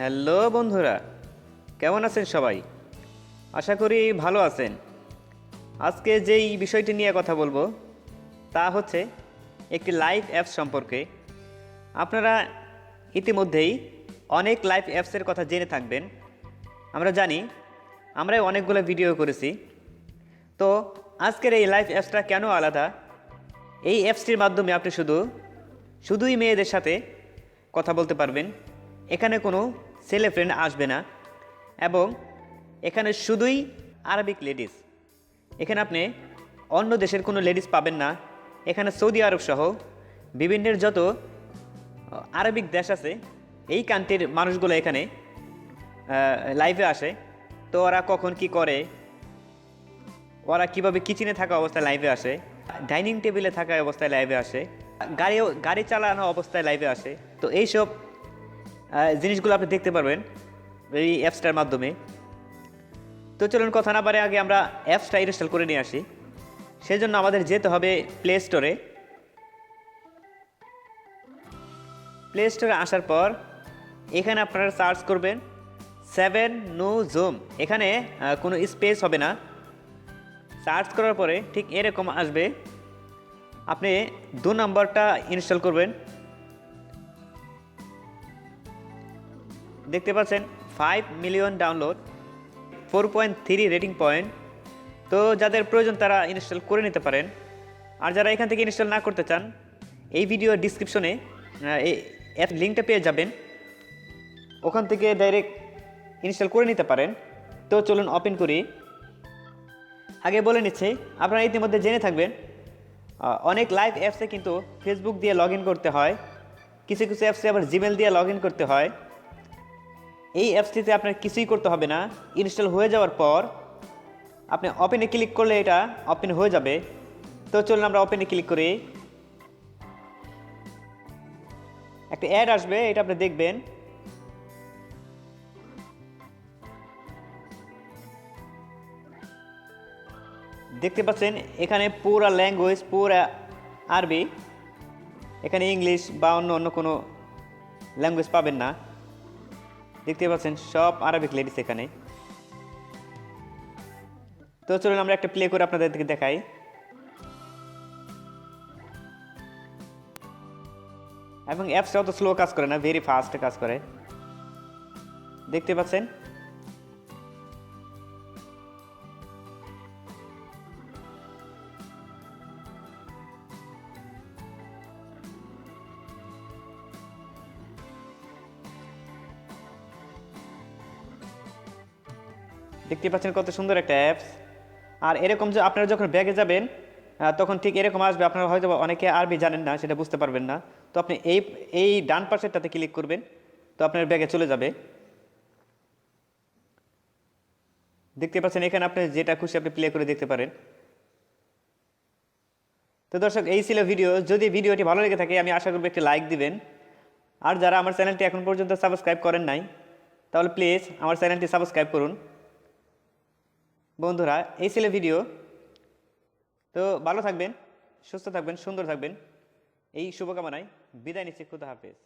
Hello বন্ধুরা, কেমন আছেন সবাই? আশা করি ভালো আছেন। আজকে যেই বিষয়টি নিয়ে কথা বলব, তা হচ্ছে একটি লাইভ অ্যাপস সম্পর্কে। আপনারা ইতিমধ্যেই অনেক লাইভ অ্যাপসের কথা জেনে থাকবেন। আমরা জানি, আমরাই অনেকগুলো ভিডিও করেছি। তো আজকের এই লাইভ অ্যাপসটা কেন আলাদা? এই অ্যাপসটির মাধ্যমে আপনি শুধু, শুধুই মেয়েদের সাথে কথা বলতে পারবেন। এখানে কোনো ছেলে ফ্রেন্ড আসবে না। এবং এখানে শুধুই আরবিক লেডিস এখানে আপনি অন্য দেশের কোনো লেডিস পাবেন না। এখানে সৌদি আরব সহ বিভিন্নের যত আরবিক দেশ আছে, এই কান্ট্রির মানুষগুলো এখানে লাইভে আসে। তো ওরা কখন কি করে, ওরা কীভাবে কিচেনে থাকা অবস্থায় লাইভে আসে ডাইনিং টেবিলে থাকা অবস্থায় লাইভে আসে, গাড়িও, গাড়ি চালানো অবস্থায় লাইভে আসে। তো এইসব জিনিসগুলো আপনি দেখতে পারবেন এই অ্যাপসটার মাধ্যমে। তো চলুন কথা না পারে আগে আমরা অ্যাপসটা ইনস্টল করে নিয়ে আসি। সেজন্য আমাদের যেতে হবে প্লে স্টোরে প্লে স্টোরে আসার পর এখানে আপনারা সার্চ করবেন সেভেন নো জুম এখানে কোনো স্পেস হবে না। সার্চ করার পরে ঠিক এরকম আসবে। আপনি দু নম্বরটা ইনস্টল করবেন। দেখতে পাচ্ছেন five million download four point three rating point তো যাদের প্রয়োজন তারা ইনস্টল করে নিতে পারেন। আর যারা এখান থেকে ইনস্টল না করতে চান, এই ভিডিও ডিসক্রিপশনে অ্যাপ লিঙ্কটা পেয়ে যাবেন। ওখান থেকে ডাইরেক্ট ইনস্টল করে নিতে পারেন। তো চলুন ওপেন করি। আগে বলে নিচ্ছি, আপনারা ইতিমধ্যে জেনে থাকবেন অনেক লাইভ অ্যাপসে কিন্তু ফেসবুক দিয়ে লগ করতে হয়। কিছু কিছু অ্যাপসে আবার জিমেল দিয়ে লগ করতে হয়। এই অ্যাপসটিতে আপনার কিছুই করতে হবে না। ইনস্টল হয়ে যাওয়ার পর আপনি ওপেনে ক্লিক করলে এটা ওপেন হয়ে যাবে। তো চলুন আমরা ওপেনে ক্লিক করি। একটা অ্যাড আসবে, এটা আপনি দেখবেন। দেখতে পাচ্ছেন, এখানে পুরা ল্যাঙ্গুয়েজ পুরা আরবি। এখানে ইংলিশ বা অন্য অন্য কোনো ল্যাঙ্গুয়েজ পাবেন না। দেখতে পাচ্ছেন, সব আরবিক লেডিস এখানে। তো চলুন আমরা একটা প্লে করে আপনাদেরকে দেখাই। এবং অ্যাপসটাও তো স্লো কাজ করে না ভেরি ফাস্ট কাজ করে। দেখতে পাচ্ছেন? দেখতে পাচ্ছেন কত সুন্দর একটা অ্যাপস আর এরকম যে আপনারা যখন ব্যাগে যাবেন তখন ঠিক এরকম আসবে। আপনারা হয়তো অনেকে আরবি জানেন না, সেটা বুঝতে পারবেন না। তো আপনি এই এই ডান পাশেরটাতে ক্লিক করবেন, তো আপনার ব্যাগে চলে যাবে। দেখতে পাচ্ছেন এখানে আপনি যেটা খুশি আপনি প্লে করে দেখতে পারেন। তো দর্শক, এই ছিল ভিডিও যদি ভিডিওটি ভালো লেগে থাকে, আমি আশা করব একটি লাইক দিবেন। আর যারা আমার চ্যানেলটি এখন পর্যন্ত সাবস্ক্রাইব করেন নাই, তাহলে প্লিজ আমার চ্যানেলটি সাবস্ক্রাইব করুন। বন্ধুরা, এই ছিল ভিডিও তো ভালো থাকবেন, সুস্থ থাকবেন, সুন্দর থাকবেন। এই শুভকামনায় বিদায় নিচ্ছি, খুদা হাফেজ।